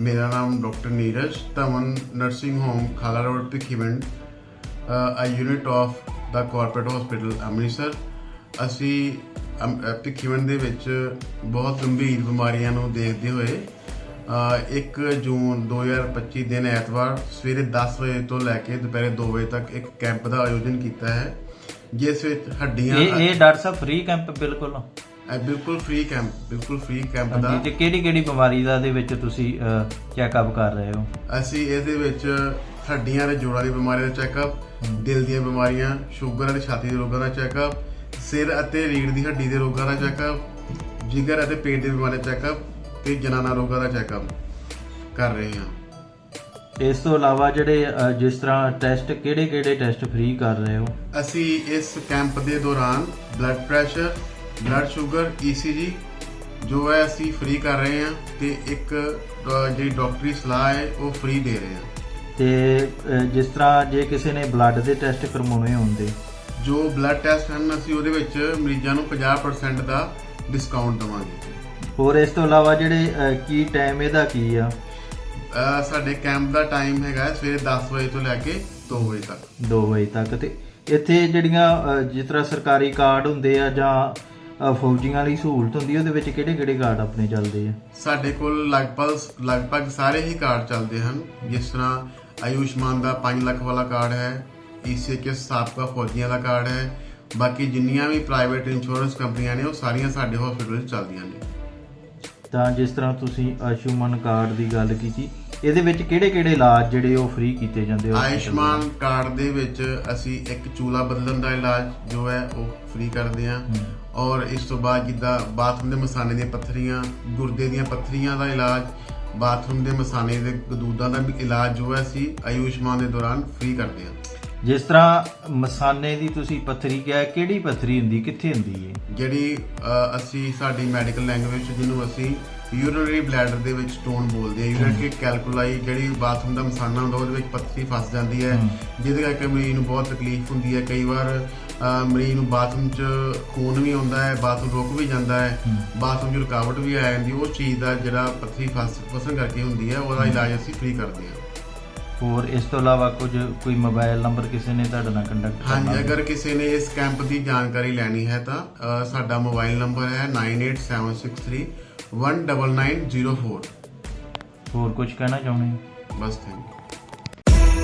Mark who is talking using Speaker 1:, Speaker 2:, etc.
Speaker 1: ਮੇਰਾ ਨਾਮ doctor Neeraj Dhawan nursing home Khala road Bhikhiwind a unit of ਦਾ corporate hospital Amritsar. ਅਸੀਂ ਅਮ- ਅ, ਭਿੱਖੀਵਿੰਡ ਦੇ ਵਿੱਚ ਬਹੁਤ ਗੰਭੀਰ ਬਿਮਾਰੀਆਂ ਨੂੰ ਦੇਖਦੇ ਹੋਏ ਅ, 1 ਜੂਨ 2025 ਦਿਨ ਐਤਵਾਰ ਸਵੇਰੇ 10 ਵਜੇ ਤੋਂ ਲੈ ਕੇ ਦੁਪਹਿਰੇ 2 ਵਜੇ ਤੱਕ ਇੱਕ ਕੈਂਪ ਦਾ ਆਯੋਜਨ ਕੀਤਾ ਹੈ ਜਿਸ ਵਿੱਚ ਹੱਡੀਆਂ
Speaker 2: ਇਹ ਇਹ ਡਾਕਟਰ ਸਾਹਿਬ ਫ੍ਰੀ ਕੈਂਪ ਬਿਲਕੁਲ।
Speaker 1: ਅ, ਬਿਲਕੁਲ ਫ੍ਰੀ ਕੈਂਪ ਬਿਲਕੁਲ ਫ੍ਰੀ ਕੈਂਪ ਦਾ
Speaker 2: ਹਾਂਜੀ ਤੇ ਕਿਹੜੀ ਕਿਹੜੀ ਬਿਮਾਰੀ ਦਾ ਦੇ ਵਿੱਚ ਤੁਸੀਂ ਚੈੱਕਅਪ ਕਰ ਰਹੇ ਹੋ?
Speaker 1: ਅਸੀਂ ਇਹਦੇ ਵਿੱਚ ਹੱਡੀਆਂ ਦੇ ਜੋੜਾਂ ਦੀ ਬਿਮਾਰੀ ਦਾ ਚੈੱਕਅਪ ਦਿਲ ਦੀਆਂ ਬਿਮਾਰੀਆਂ ਸ਼ੂਗਰ ਅਤੇ ਛਾਤੀ ਦੇ ਰੋਗਾਂ ਦਾ ਚੈੱਕਅਪ ਸਿਰ ਅਤੇ ਰੀੜ੍ਹ ਦੀ ਹੱਡੀ ਦੇ ਰੋਗਾਂ ਦਾ ਚੈੱਕਅਪ ਜਿਗਰ ਅਤੇ ਪੇਟ ਦੀ ਬਿਮਾਰੀ ਦਾ ਚੈੱਕਅਪ ਤੇ ਜਨਾਨਾ ਰੋਗਾਂ ਦਾ ਚੈੱਕਅਪ ਕਰ ਰਹੇ ਹਾਂ।
Speaker 2: ਇਸ ਤੋਂ ਇਲਾਵਾ ਜਿਹੜੇ ਅ, ਜਿਸ ਤਰ੍ਹਾਂ ਟੈਸਟ ਕਿਹੜੇ ਕਿਹੜੇ ਟੈਸਟ ਫ੍ਰੀ ਕਰ ਰਹੇ ਹੋ?
Speaker 1: ਅਸੀਂ ਇਸ ਕੈਂਪ ਦੇ ਦੌਰਾਨ blood pressure blood sugar ECG ਜੋ ਹੈ ਅਸੀਂ ਫ੍ਰੀ ਕਰ ਰਹੇ ਹਾਂ ਤੇ ਇੱਕ ਅ, ਜਿਹੜੀ ਡਾਕਟਰੀ ਸਲਾਹ ਹੈ ਉਹ ਫ੍ਰੀ ਦੇ ਰਹੇ ਹਾਂ।
Speaker 2: ਤੇ ਅ, ਜਿਸ ਤਰ੍ਹਾਂ ਜੇ ਕਿਸੇ ਨੇ ਬਲੱਡ ਦੇ ਟੈਸਟ ਕਰਵਾਉਣੇ ਹੁੰਦੇ।
Speaker 1: ਜੋ ਬਲੱਡ ਟੈਸਟ ਹਨ ਅਸੀਂ ਉਹਦੇ ਵਿੱਚ ਮਰੀਜ਼ਾਂ ਨੂੰ 50% ਦਾ ਡਿਸਕਾਊਂਟ ਦਵਾਂਗੇ।
Speaker 2: ਹੋਰ ਇਸ ਤੋਂ ਇਲਾਵਾ ਜਿਹੜੇ ਅ, ਕੀ ਟਾਈਮ ਇਹਦਾ ਕੀ ਆ?
Speaker 1: ਸਾਡੇ ਕੈਂਪ ਦਾ ਟਾਈਮ ਹੈਗਾ ਹੈ ਸਵੇਰੇ 10 ਵਜੇ ਤੋਂ ਲੈ ਕੇ 2 ਵਜੇ ਤੱਕ।
Speaker 2: 2 ਵਜੇ ਤੱਕ ਤੇ ਇੱਥੇ ਜਿਹੜੀਆਂ ਅ, ਜਿਸ ਤਰ੍ਹਾਂ ਸਰਕਾਰੀ ਕਾਰਡ ਹੁੰਦੇ ਆ ਜਾਂ ਫੌਜੀਆਂ ਲਈ ਸਹੂਲਤ ਹੁੰਦੀ ਆ, ਉਹਦੇ ਵਿੱਚ ਕਿਹੜੇ ਕਿਹੜੇ ਕਾਰਡ ਆਪਣੇ ਚੱਲਦੇ ਆ?
Speaker 1: ਸਾਡੇ ਕੋਲ ਲਗਭਗ ਲਗਭਗ ਸਾਰੇ ਹੀ ਕਾਰਡ ਚੱਲਦੇ ਹਨ। ਜਿਸ ਤਰ੍ਹਾਂ ਆਯੁਸ਼ਮਾਨ ਦਾ 5 ਲੱਖ ਵਾਲਾ ਕਾਰਡ ਹੈ ਈਸੀਕੇ ਸਾਬਕਾ ਫੌਜੀਆਂ ਦਾ ਕਾਰਡ ਹੈ ਬਾਕੀ ਜਿੰਨੀਆਂ ਵੀ ਪ੍ਰਾਈਵੇਟ ਇੰਸ਼ੋਰੈਂਸ ਕੰਪਨੀਆਂ ਨੇ ਉਹ ਸਾਰੀਆਂ ਸਾਡੇ ਹਸਪੀਟਲ ਵਿੱਚ ਚੱਲਦੀਆਂ ਨੇ।
Speaker 2: ਤਾਂ ਜਿਸ ਤਰ੍ਹਾਂ ਤੁਸੀਂ ਆਯੁਸ਼ਮਾਨ ਕਾਰਡ ਦੀ ਗੱਲ ਕੀਤੀ ਇਹਦੇ ਵਿੱਚ ਕਿਹੜੇ ਕਿਹੜੇ ਇਲਾਜ ਜਿਹੜੇ ਉਹ ਫ੍ਰੀ ਕੀਤੇ ਜਾਂਦੇ ਆ? hospital
Speaker 1: ਆਯੁਸ਼ਮਾਨ ਕਾਰਡ ਦੇ ਵਿੱਚ ਅਸੀਂ ਇੱਕ ਚੂਲਾ ਬਦਲਣ ਦਾ ਇਲਾਜ ਜੋ ਹੈ ਉਹ ਫ੍ਰੀ ਕਰਦੇ ਹਾਂ। ਔਰ ਇਸ ਤੋਂ ਬਾਅਦ ਜਿੱਦਾਂ ਬਾਥਰੂਮ ਦੇ ਮਸਾਨੇ ਦੀਆਂ ਪੱਥਰੀਆਂ ਗੁਰਦੇ ਦੀਆਂ ਪੱਥਰੀਆਂ ਦਾ ਇਲਾਜ ਬਾਥਰੂਮ ਦੇ ਮਸਾਨੇ ਦੇ ਗਦੂਦਾਂ ਦਾ ਵੀ ਇਲਾਜ ਜੋ ਹੈ ਅਸੀਂ ਆਯੁਸ਼ਮਾਨ ਦੇ ਦੌਰਾਨ ਫ੍ਰੀ ਕਰਦੇ ਹਾਂ।
Speaker 2: ਜਿਸ ਤਰ੍ਹਾਂ ਮਸਾਨੇ ਦੀ ਤੁਸੀਂ ਪੱਥਰੀ ਕਿਹਾ ਕਿਹੜੀ ਪੱਥਰੀ ਹੁੰਦੀ ਕਿੱਥੇ ਹੁੰਦੀ ਹੈ
Speaker 1: ਜਿਹੜੀ ਅਸੀਂ ਸਾਡੀ ਮੈਡੀਕਲ ਲੈਂਗੁਏਜ ਜਿਹਨੂੰ ਅਸੀਂ ਯੂਰਿਨਰੀ ਬਲੈਡਰ ਦੇ ਵਿੱਚ ਸਟੋਨ ਬੋਲਦੇ ਆ ਯੂਰਿਨਰੀ ਕੈਲਕੂਲਾਈ ਜਿਹੜੀ ਬਾਥਰੂਮ ਦਾ ਮਸਾਨਾ ਹੁੰਦਾ ਉਹਦੇ ਵਿੱਚ ਪੱਥਰੀ ਫਸ ਜਾਂਦੀ ਹੈ। ਜਿਹਦੇ ਕਰਕੇ ਮਰੀਜ਼ ਨੂੰ ਬਹੁਤ ਤਕਲੀਫ ਹੁੰਦੀ ਹੈ। ਕਈ ਵਾਰ ਮਰੀਜ਼ ਨੂੰ ਬਾਥਰੂਮ 'ਚ ਖੂਨ ਵੀ ਆਉਂਦਾ ਹੈ ਬਾਥਰੂਮ ਰੁਕ ਵੀ ਜਾਂਦਾ ਹੈ ਬਾਥਰੂਮ 'ਚ ਰੁਕਾਵਟ ਵੀ ਆ ਜਾਂਦੀ ਉਹ ਚੀਜ਼ ਦਾ ਜਿਹੜਾ ਪੱਥਰੀ ਫਸ ਫਸਣ ਕਰਕੇ ਹੁੰਦੀ ਹੈ ਉਹਦਾ ਇਲਾਜ ਅਸੀਂ ਫ੍ਰੀ ਕਰਦੇ ਹਾਂ।
Speaker 2: ਹੋਰ ਇਸ ਤੋਂ ਇਲਾਵਾ ਕੁਝ ਕੋਈ ਮੋਬਾਈਲ ਨੰਬਰ ਕਿਸੇ ਨੇ ਤੁਹਾਡੇ ਨਾਲ ਕੰਟੈਕਟ
Speaker 1: ਹਾਂਜੀ ਅਗਰ ਕਿਸੇ ਨੇ ਇਸ ਕੈਂਪ ਦੀ ਜਾਣਕਾਰੀ ਲੈਣੀ ਹੈ ਤਾਂ ਸਾਡਾ ਮੋਬਾਈਲ ਨੰਬਰ ਹੈ 9876319904
Speaker 2: ਹੋਰ ਕੁਝ ਕਹਿਣਾ ਚਾਹੁੰਦੇ ਹੋ?
Speaker 1: ਬਸ ਥੈਂਕ ਯੂ